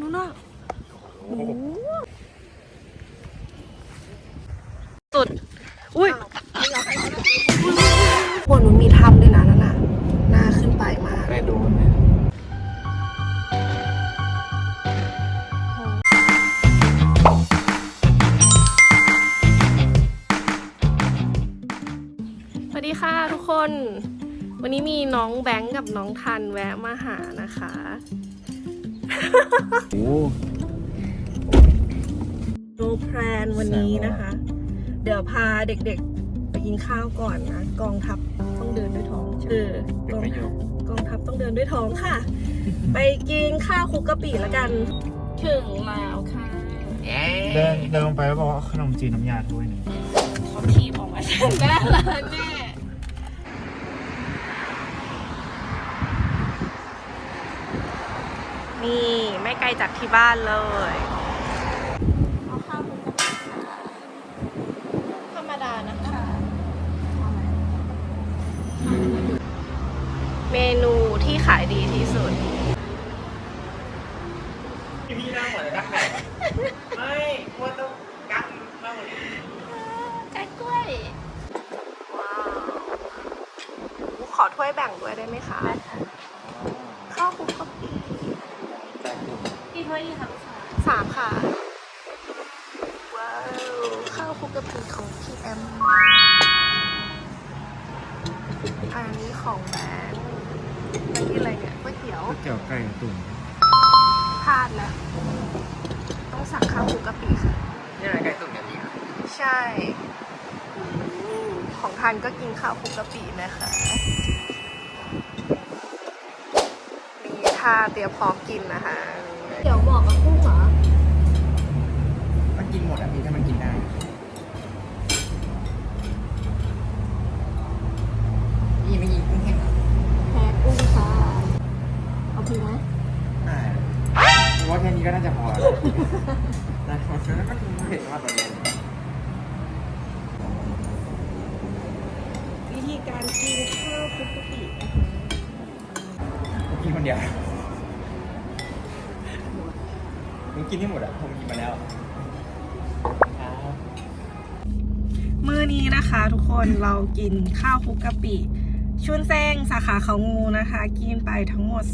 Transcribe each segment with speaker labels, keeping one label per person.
Speaker 1: นู่นน่ะโอ้โหสุด อุ้ยบนมันมีถ้ำด้วยนะนั่นน่ะน่าขึ้นไปมาก
Speaker 2: ไปดูเนี่ย
Speaker 1: สวัสดีค่ะทุกคน วันนี้มีน้องแบงค์กับน้องทันแวะมาหานะคะ
Speaker 2: โอ้
Speaker 1: ดูแพลนวันนี้นะคะ เดี๋ยวพาเด็กๆไปกินข้าวก่อนนะ กองทัพต้องเดินด้วยท้องเออ
Speaker 2: เป็น
Speaker 1: กอง
Speaker 2: ประโยค
Speaker 1: กองทัพต้องเดินด้วยท้องค่ะ ไปกินข้าวคลุกกะปิแล้วกัน ถึงแล้วค่ะ
Speaker 2: เดินเดินลงไปแล้วบอกว่าขนมจีนน้ำยาถ้วยหนึ่ง
Speaker 1: เขาทีบออกมาจากหน้าร้านแน่ นี่ไม่ไกลจากที่บ้านเลยเอาข้าวคลุกกะปิธรรมดานะคะ เมนูที่ขายดีที่สุด
Speaker 2: พี่นั่งเหมือนนักแข่งไม่ว่าต้องกันนั่ง
Speaker 1: ไก่กล้วย ว้าว ขอถ้วยแบ่งด้วยได้ไหมคะ ข้าวคลุกกะปิ
Speaker 3: กี่ ถ้วยดีคะลูกค้า
Speaker 1: สามค่ะ ว้าวข้าวคลุกกะปิของพี่แอมอันนี้ของแบงค์แล้วนี่อะไรเนี่ยก๋วยเตี๋ยว
Speaker 2: ก๋วยเตี๋ยวไก่ตุ๋น
Speaker 1: พลาดแล้ว ต้องสั่งข้าวคลุกกะปิค่ะ
Speaker 2: นี่อะไรไก่ตุ๋นแบบนี้
Speaker 1: ใช่อืมของทานก็กินข้าวคลุกกะปินะคะมีท่าเตรียมพร้อมกินนะคะ
Speaker 3: เดี๋ยวบอกกับกุ้งเหรอ
Speaker 2: มันกินหมดอะพี่ถ้ามันกินได้ นี่ไม่กินกุ้งแห้งเหรอ
Speaker 3: แพ้กุ้งค่ะ เอาพิงไหม
Speaker 2: ได้เพราะว่า แค่นี้ก็น่าจะพอแล้วแต่พอฉะนั้นก็เผ็ดมากแบบนี้
Speaker 1: วิธีการกินข้าวคลุกกะปิ
Speaker 2: ผมกินคนเดียวมึงกินให้หมดอะผมกินมาแล้วครับ
Speaker 1: มื้อนี้นะคะ ทุกคนเรากินข้าวคลุกกะปิ ชุนแซงสาขาเขางูนะคะ กินไปทั้งหมด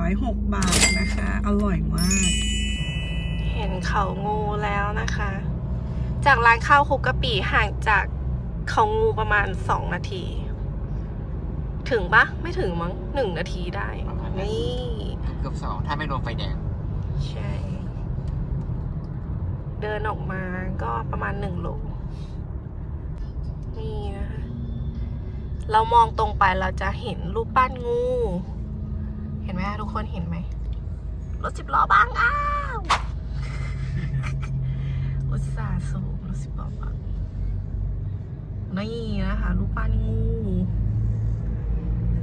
Speaker 1: 206 บาทนะคะ อร่อยมาก เห็นเขางูแล้วนะคะ จากร้านข้าวคลุกกะปิห่างจากเขางูประมาณ 2 นาที ถึงปะไม่ถึงมั้งหนึ่งนาทีได้นี่
Speaker 2: เกือบสองถ้าไม่รวมไฟแดง
Speaker 1: ใช่ เดินออกมาก็ประมาณหนึ่งโลนี่นะคะ เรามองตรงไปเราจะเห็นรูปปั้นงู เห็นไหมทุกคนเห็นไหมรถสิบล้อบางอ้าวอุตส่าห์สูงรถสิบล้อบางนี่นะคะรูปปั้นงู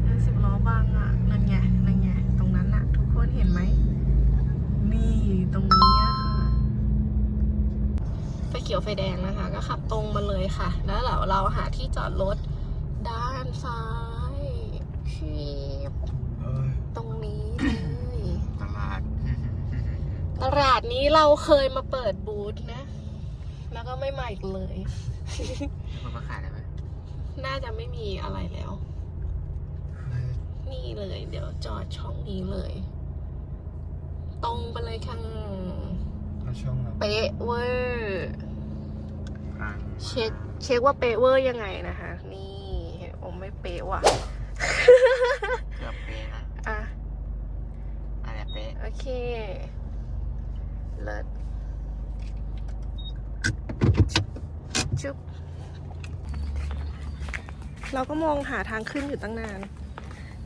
Speaker 1: รถสิบล้อบางอะนั่นไงนั่นไงตรงนั้นน่ะ ทุกคนเห็นไหมนี่ตรงนี้ค่ะไฟเขียวไฟแดงนะคะ ก็ขับตรงมาเลยค่ะ แล้วเราเราหาที่จอดรถด้านซ้ายชีบ ตลา
Speaker 2: ด
Speaker 1: นี้เราเคยมาเปิดบูธนะ แล้วก็ไม่มาอีกเลย
Speaker 2: มันมาขายอะไรไหม
Speaker 1: น่าจะไม่มีอะไรแล้ว นี่เลย เดี๋ยวจอดช่องนี้เลย ตรงไปเลยค่ะ
Speaker 2: เราช่องเรา
Speaker 1: เป๊ะเวอร์เช็คเช็คว่าเป๊ะเวอร์ยังไงนะคะ นี่โอ้ไม่เป๊ะว่ะ
Speaker 2: เกือบเป๊ะนะ
Speaker 1: อะ
Speaker 2: อะไรเป๊ะ
Speaker 1: โอเค เลิศจุ๊บเราก็มองหาทางขึ้นอยู่ตั้งนาน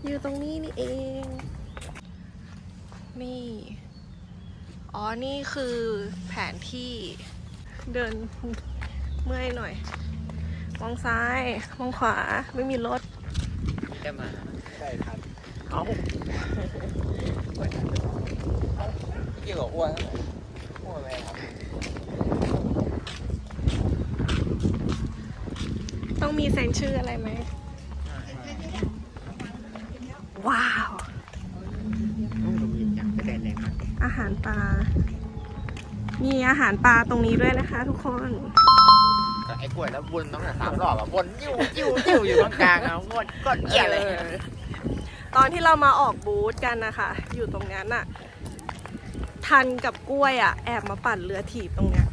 Speaker 1: อยู่ตรงนี้นี่เอง นี่ อ๋อ นี่คือแผนที่เดินเมื่อยหน่อย มองซ้าย มองขวา ไม่มีรถ
Speaker 2: ได้มาได้ทัน
Speaker 1: เอา
Speaker 2: เกี่ยวกับอ้วน อ้วนอะไรครับ
Speaker 1: ต้องมีเซ็นชื่ออะไรไหม ว้าว
Speaker 2: ต้องลงยิงอย่างไม่ได้แรงมาก
Speaker 1: ออาหารปลา มีอาหารปลาตรงนี้ด้วยนะคะทุกคน
Speaker 2: ไอ้กล้วยแล้ววนต้องแต่สามรอบอะวนยิ้วยิ้วยิ้วอยู่ตรงกลางอะวนก้อนเกี่ยเลย
Speaker 1: ออตอนที่เรามาออกบูธกันนะคะ อยู่ตรงนั้นอะ ทันกับกล้วยอะแอบมาปั่นเรือถีบตรงเนี้ย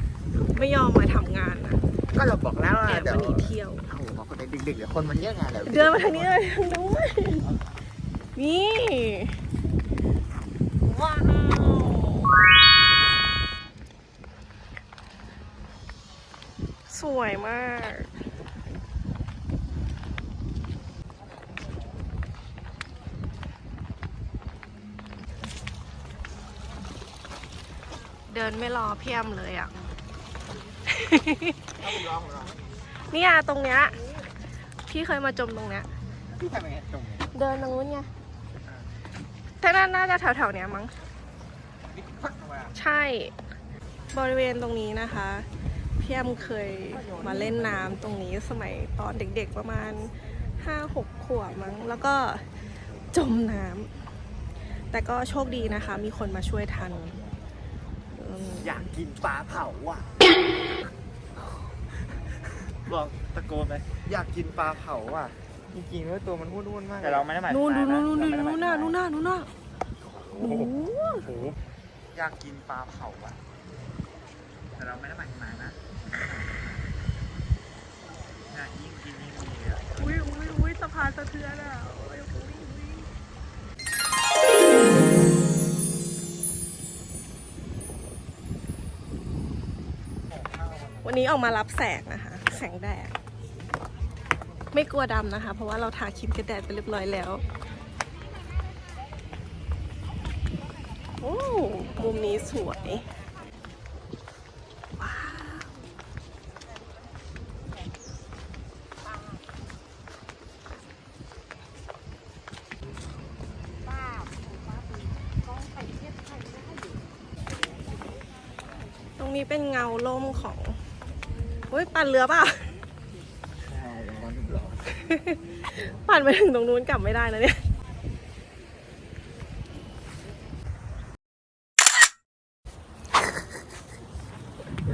Speaker 1: ไม่ยอมมาทำงานนะ
Speaker 2: ก็เราบอกแล้ว
Speaker 1: แอ
Speaker 2: อะ
Speaker 1: บ
Speaker 2: เดี๋ย
Speaker 1: มาวหนีเที่ยว
Speaker 2: โอ้โหบอกคนดึกๆเดี๋ยวคนมันเยอะไงเดี๋ยว
Speaker 1: เดินมาทางนี้เลยทางนู้นนี่ ว้าว สวยมาก ดินไม่รอเพียมเลยอะ เนี่ยตรงเนี้ยพี่เคยมาจมตรงเนี้ย
Speaker 2: พี่ทำยังไงตรงนี้
Speaker 1: เดินตรงนู้นไงแต่น่าน่าจะแถวๆเนี้ยมั้ง
Speaker 2: นี่พักมา
Speaker 1: ใช่ บริเวณตรงนี้นะคะพี่แอมเคยมาเล่นน้ำตรงนี้สมัยตอนเด็กๆประมาณ5-6ขวบมั้ง แล้วก็จมน้ำแต่ก็โชคดีนะคะ มีคนมาช่วยทัน อืม
Speaker 2: อยากกินปลาเผาอะบอกตะโกนไป อยากกินปลาเผาอะ จริงๆแล้วตัวมันวุ่นๆมากแต่เราไม่ได้หมาย
Speaker 1: นู่น
Speaker 2: ถึ
Speaker 1: ดู
Speaker 2: ง
Speaker 1: นู่นนู่น
Speaker 2: เรา
Speaker 1: นู่น
Speaker 2: ไม่
Speaker 1: นู่น
Speaker 2: ได้
Speaker 1: น่ะ
Speaker 2: หมายถึง
Speaker 1: นู่นน่ะนู่นน่ะ
Speaker 2: โอ้
Speaker 1: โอ้
Speaker 2: โห
Speaker 1: โห
Speaker 2: อยากกินปลาเผาอะ แต่เราไม่ได้หมายถึงนายนะอยากยิ่งกินยิ่งดีอะ
Speaker 1: อุ้ยอุ้ยอุ้ยสะพานสะเทือนอะ วันนี้ออกมารับแสงนะคะ แสงแดด ไม่กลัวดำนะคะ เพราะว่าเราทาครีมกันแดดไปเรียบร้อยแล้ว โอ้มุมนี้สวยว้าวตรงนี้เป็นเงาล่มของ เฮ้ยปั่นเรือป่ะปั่นไปถึงตรงนู้นกลับไม่ได้นะเนี่ย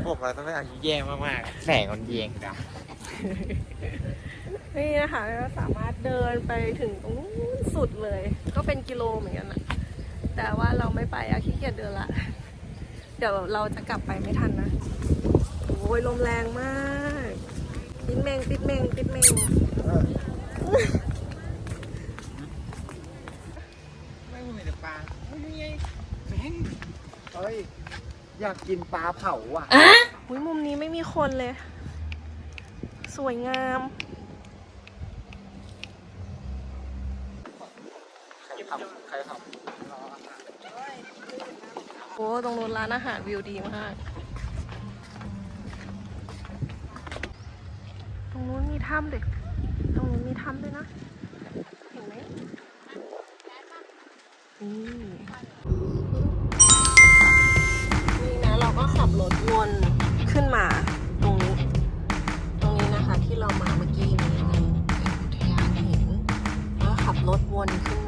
Speaker 2: บอกเราต้องได้อายุแย่มากๆ แสงมันเยงจ้ะ
Speaker 1: นี่นะคะก็สามารถเดินไปถึงตรงนู้นสุดเลย ก็เป็นกิโลเหมือนกันนะแต่ว่าเราไม่ไปอะขี้เกียจเดินละ เดี๋ยวเราจะกลับไปไม่ทันนะโอ้ยลมแรงมาก ติดเมงติดเมงติดเมง
Speaker 2: ไม่มีแต่ปลาไม่มีไงแม่งเฮ้ยอยากกินปลาเผาอะ
Speaker 1: อุ้ยมุมนี้ไม่มีคนเลย สวยงาม
Speaker 2: ใครทำใครท
Speaker 1: โอ้ตรงนู้นร้านอาหารวิวดีมาก นู้นมีถ้ำเด็ก ตรงนู้นมีถ้ำด้วยนะ เห็นไหมนี่นี่นะเราก็ขับรถวนขึ้นมาตรงนี้ ตรงนี้นะคะที่เรามาเมื่อกี้นี้ในอุทยานหินแล้วขับรถวนขึ้น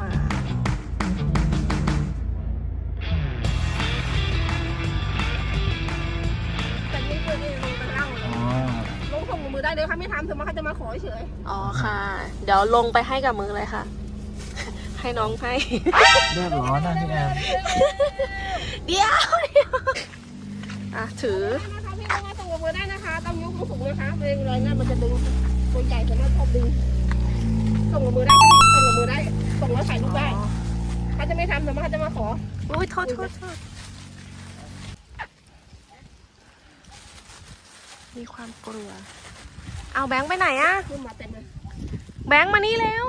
Speaker 1: มา
Speaker 3: เลยค่ะไม่ทำถึงมาเขาจะมาขอเฉย
Speaker 1: อ๋อค่ะ เดี๋ยวลงไปให้กับมือเลยค่ะ ให้น้องให้
Speaker 2: เลือดร้อนนะพี่แอม
Speaker 1: เดี๋ยวเดี๋ยวอะถือ
Speaker 3: นะคะพี่ลงมาส่งมือได้นะคะต้องยกมือสูงนะคะเองเลยนั่นมันจะดึงตัวใหญ่สามารถชอบดึงส่งมือได้ก็ส่งมือได้ส่งแล้วถ่ายรูปได้เขาจะไม่ทำแต่ว่าเขาจะมาขอ
Speaker 1: อุ้ยโทษโทษโทษมีความกลัว เอาแบงค์ไปไหนอะ
Speaker 3: ขึ้นมาเต็มเลย
Speaker 1: แบงค์มานี่เร็ว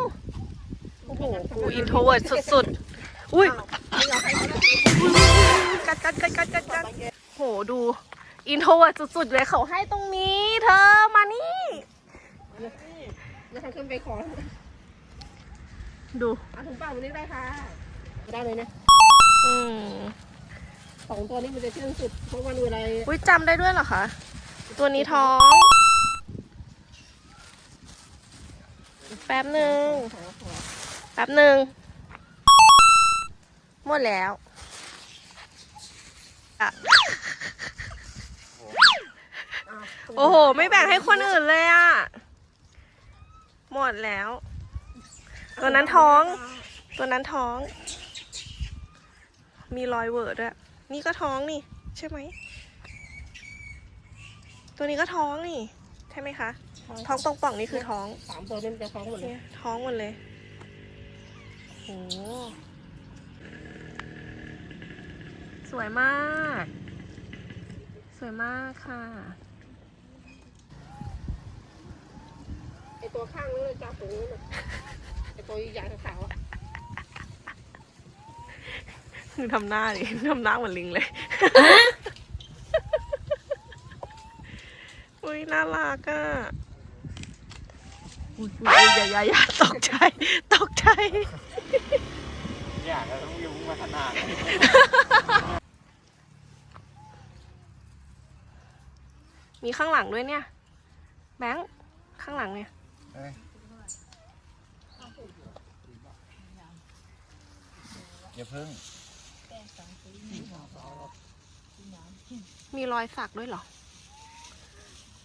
Speaker 1: โอ้โห กูอินโทรเวิร์ดสุดๆ อุ้ย
Speaker 3: ไม่ยอมให้เขาได้
Speaker 1: กัดกัดกัดกัดกัดกัดโห ดู อินโทรเวิร์ดสุดๆ เลยเขาให้ตรงนี้ เธอมานี่
Speaker 3: แล้วเขาขึ้นไปขอ
Speaker 1: ดู
Speaker 3: เอาถุงเปล่าวันนี้ได้ค่ะ ได้เลยนะ
Speaker 1: อืม
Speaker 3: สองตัวนี้มันจะเชื่องสุด เพราะวันเวลา
Speaker 1: อุ้ยจำได้ด้วยเหรอคะ ตัวนี้ท้อง แป๊บหนึ่งแป๊บหนึ่งหมดแล้วโอ้โห ไม่แบ่งให้คนอื่นเลยอะหมดแล้ว ตัวนั้นท้อง ตัวนั้นท้อง มีรอยเวอร์ด้วยนี่ก็ท้องนี่ ใช่ไหม ตัวนี้ก็ท้องนี่ ใช่ไหมคะ ท้องตรงป่องนี่คือท้อง
Speaker 3: สามตัวนี่มันจะท้องหมดเลย
Speaker 1: เนี่ยท้องหมดเลยโหสวยมาก สวยมากค่ะ
Speaker 3: ไอตัวข้างนู้นเลยจ้าตัวนู้นน่ะไอตัวใหญ่ๆขาวๆอะ
Speaker 1: คือทำหน้าดิทำหน้าเหมือนลิงเลยอุ้ยน่ารักอะอุ้ ยอุ้ยอย่าอย่าอย่าตกใจ ตกใจ
Speaker 2: อยากจะต้องยุ่งมาขนาด
Speaker 1: มีข้างหลังด้วยเนี่ย แบงค์ข้างหลังเนี่ย
Speaker 2: อย่าเพิ่ง
Speaker 1: มีรอยสักด้วยเหรอ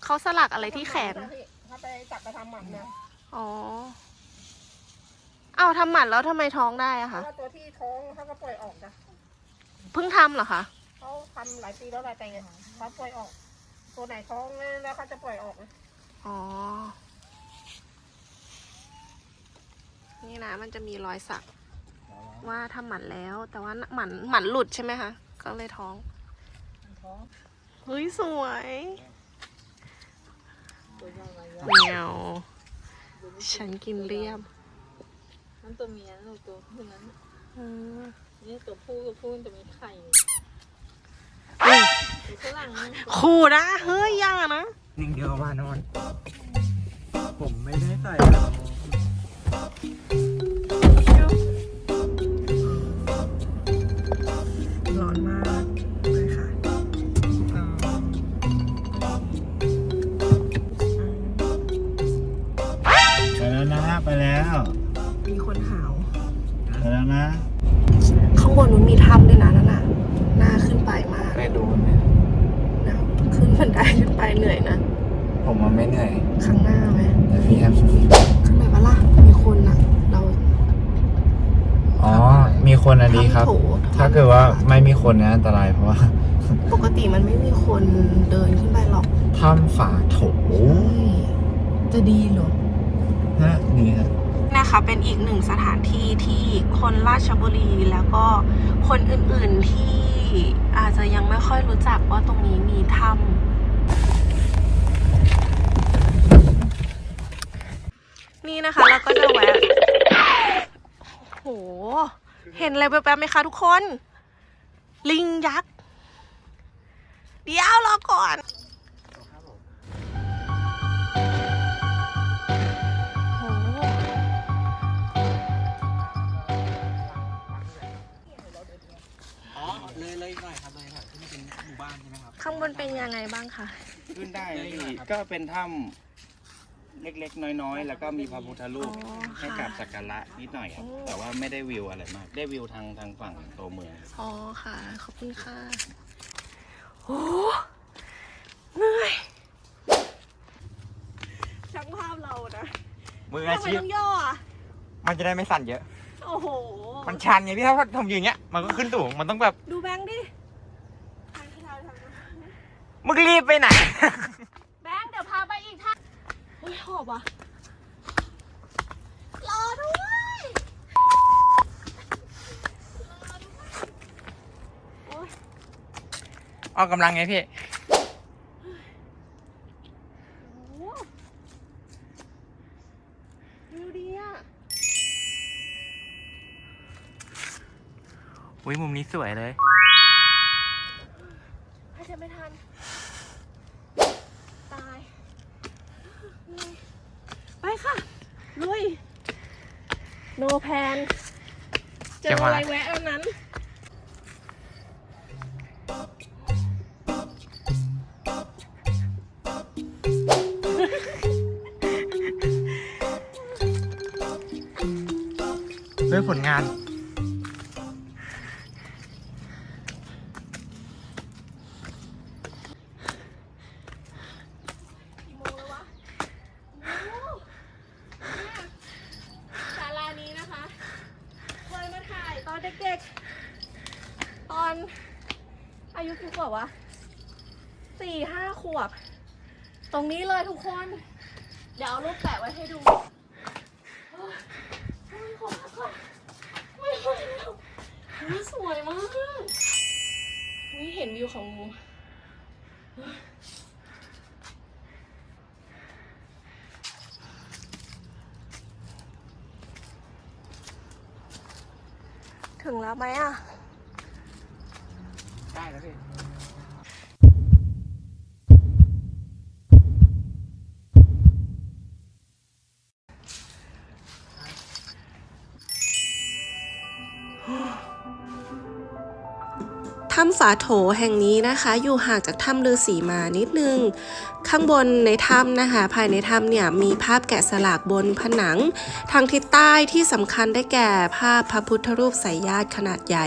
Speaker 1: เขาสลักอะไรที่แขน
Speaker 3: ถ้าไปจับไปทำหมันนะ
Speaker 1: อ๋ออ้าวทำหมันแล้วทำไมท้องได้อะ
Speaker 3: เพ
Speaker 1: คะ
Speaker 3: ราะว่าตัวที่ท้องเขาก็ปล่อยออกนะ
Speaker 1: เพิ่งทำเหรอคะ
Speaker 3: เขาทำหลายปีแล้วหลายแต่เขาปล่อยออก ตัวไหนท้องแล้วเขาจะปล่อยออกนะ
Speaker 1: อ๋อ นี่นะมันจะมีรอยสัก ว่าทำหมันแล้ว แต่ว่าหมันหมันหลุดใช่ไหมคะ ก็เลยท้อง
Speaker 3: ท้อง
Speaker 1: เฮ้ยสวย
Speaker 3: ตัวใหญ่ใหญ่
Speaker 1: แมว ฉันกินเรียบ
Speaker 4: นั่นตัวเมียนั่นตัวผู้นั้น
Speaker 1: อืม
Speaker 4: นี่ตัวผู้ตัวผู้มันจะมีไข่
Speaker 1: อุ้ย
Speaker 4: ตัวฝรั่งนั่น
Speaker 1: ขู่นะ เฮ้ยอย่านะ
Speaker 2: หนึ่งเดียวว่านอน ผมไม่ได้ใส่
Speaker 1: นะ ข้างบนนู้นมีถ้ำด้วยนะนั่นน่ะน่าขึ้นไปมาก
Speaker 2: ไปดูไหม
Speaker 1: นะขึ้นบันไดขึ้นไปเหนื่อยนะ
Speaker 2: ผมมันไม่เหนื่อย
Speaker 1: ข้างหน้าไหม
Speaker 2: แต่พี่แอม
Speaker 1: ข้างในปะล่ะมีคนอะ เรา
Speaker 2: อ๋อ มีคนอะดีครับ
Speaker 1: ถ้ำโถ
Speaker 2: ถ้าเกิดว่าไม่มีคนนะอันตรายเพราะว่า
Speaker 1: ปกติมันไม่มีคนเดินขึ้นไปหรอก
Speaker 2: ถ้ำฝาโถ
Speaker 1: จะดีเหรอ
Speaker 2: ฮะนี่ฮะ
Speaker 1: นะคะเป็นอีกหนึ่งสถานที่ที่คนราชบุรีแล้วก็คนอื่นๆที่อาจจะยังไม่ค่อยรู้จักว่าตรงนี้มีถ้ำนี่นะคะเราก็จะแวะโห เห็นอะไรแป๊บๆไหมคะทุกคน ลิงยักษ์ เดี๋ยวรอก่อน
Speaker 5: เลยเลยหน่อยครับเลยครับที่นี่เป็นหมู่บ้านใช่ไหมครับ
Speaker 1: ข้างบนเป็นยังไงบ้างคะ
Speaker 6: ขึ้นได้นะพี่ก็เป็นถ้ำเล็กๆ น้อยๆ แล้วก็มีพระพุทธรูป
Speaker 1: อ๋อ
Speaker 6: ให้กราบสักการะนิดหน่อยครับ
Speaker 1: โอ้
Speaker 6: แต่ว่าไม่ได้วิวอะไรมาก ได้วิวทางทางฝั่งตัวเมือง
Speaker 1: อ๋อค่ะ ขอบคุณค่ะโอ้เหนื่อยช่างภาพเรานะ
Speaker 2: มือ
Speaker 1: ทำ
Speaker 2: อา
Speaker 1: ไม
Speaker 2: ชีพ
Speaker 1: ต้องย่ออะ
Speaker 2: มันจะได้ไม่สั่นเยอะ
Speaker 1: โอ้โห
Speaker 2: มันชันไงพี่ถ้าทำอย่างเงี้ยมันก็ขึ้นสูงมันต้องแบบ
Speaker 1: ดูแบงค์ดิทางที่เราทำ
Speaker 2: มึงรีบไปไหน
Speaker 1: แบงค์เดี๋ยวพาไปอีกท่านโอ้ยหอบอะรอด้วยโอ้ย
Speaker 2: ออกกำลังไงพี่
Speaker 1: อุ้
Speaker 2: ยมุมนี้สวยเลย
Speaker 1: ให้ฉันไม่ทัน ตาย ไปค่ะ ลุย โนแพนเจอ
Speaker 2: จะมา
Speaker 1: อะไรแวะแล้วนั้น
Speaker 2: ด้วยผลงาน ต
Speaker 1: อนอายุกี่ขวบวะสี่ห้าขวบ ตรงนี้เลยทุกคน เดี๋ยวเอารูปแปะไว้ให้ดูขอบคุณค่ะไม่ไหวแล้วสวยมากนี่เห็นวิวของงู ถึงแล้วไหมอะ
Speaker 2: ได้แล้วพี่
Speaker 1: ถ้ำฝาโถแห่งนี้นะคะ อยู่ห่างจากถ้ำฤาษีมานิดนึง ข้างบนในถ้ำนะคะ ภายในถ้ำเนี่ยมีภาพแกะสลักบนผนัง ทางทิศใต้ที่สำคัญได้แก่ภาพพระพุทธรูปสายญาติขนาดใหญ่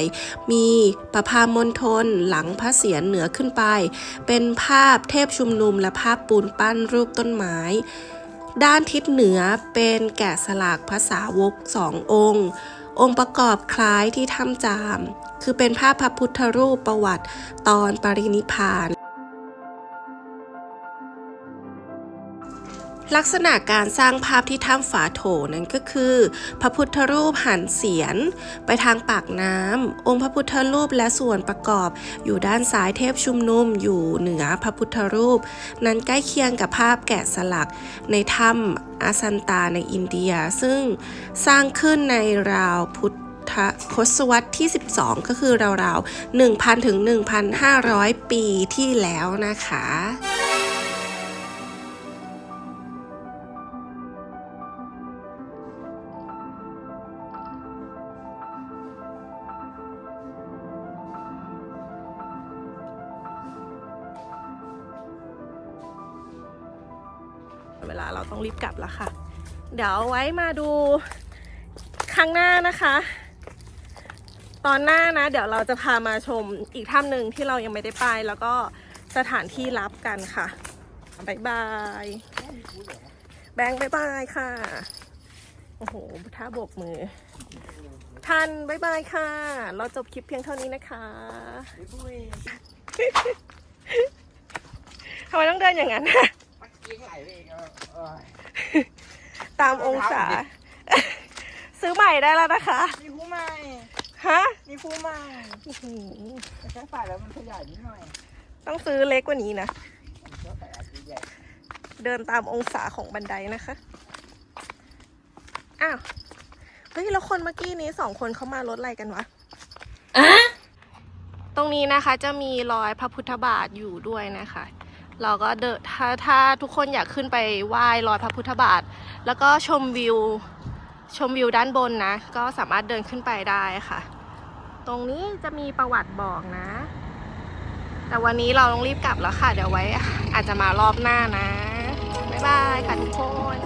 Speaker 1: มีประพามณฑลหลังพระเศียรเหนือขึ้นไป เป็นภาพเทพชุมนุม และภาพปูนปั้นรูปต้นไม้ด้านทิศเหนือเป็นแกะสลักภาษาวกสององค์ องค์ประกอบคล้ายที่ถ้ำจาม คือเป็นภาพพระพุทธรูปประวัติตอนปรินิพพาน ลักษณะการสร้างภาพที่ถ้ำฝาโถนั้นก็คือ พระพุทธรูปหันเสียน ไปทางปากน้ำองค์พระพุทธรูปและส่วนประกอบ อยู่ด้านซ้ายเทพชุมนุมอยู่เหนือพระพุทธรูป นั้นใกล้เคียงกับภาพแกะสลักในถ้ำอาซันตาในอินเดีย ซึ่งสร้างขึ้นในราวพุทธทศวรรษที่ 12 ก็คือราวๆ 1,000 ถึง 1,500 ปีที่แล้วนะคะ กลับแล้วค่ะ เดี๋ยวเอาไว้มาดูครั้งหน้านะคะ ตอนหน้านะ เดี๋ยวเราจะพามาชมอีกถ้ำหนึ่งที่เรายังไม่ได้ไป แล้วก็สถานที่รับกันค่ะบายบาย แบงค์บายบายค่ะ โอ้โหท่าโบกมือ ท่านบายบายค่ะ เราจบคลิปเพียงเท่านี้นะคะทำไมต้องเดินอย่างนั้น
Speaker 2: ปักกิ้งไหลไปเองเออเออ
Speaker 1: ตามองศา ซื้อใหม่ได้แล้วนะคะ
Speaker 2: มีคู่ใหม่
Speaker 1: ฮะ
Speaker 2: มีคู่ใหม่
Speaker 1: อื้อหือ
Speaker 2: แต่แค่ใส่แล้วมันขยายนิดหน่อย
Speaker 1: ต้องซื้อเล็กกว่านี้นะ
Speaker 2: ผมชอบใส่อันใหญ่
Speaker 1: เดินตามองศาของบันไดนะคะ อ้าว เฮ้ย แล้วคนเมื่อกี้นี้สองคนเขามารถอะไรกันวะ ตรงนี้นะคะจะมีรอยพระพุทธบาทอยู่ด้วยนะคะ เราก็เดินถ้าถ้าทุกคนอยากขึ้นไปไหว้รอยพระพุทธบาท แล้วก็ชมวิวชมวิวด้านบนนะ ก็สามารถเดินขึ้นไปได้ค่ะ ตรงนี้จะมีประวัติบอกนะ แต่วันนี้เราต้องรีบกลับแล้วค่ะ เดี๋ยวไว้ อาจจะมารอบหน้านะ บ๊ายบายค่ะทุกคน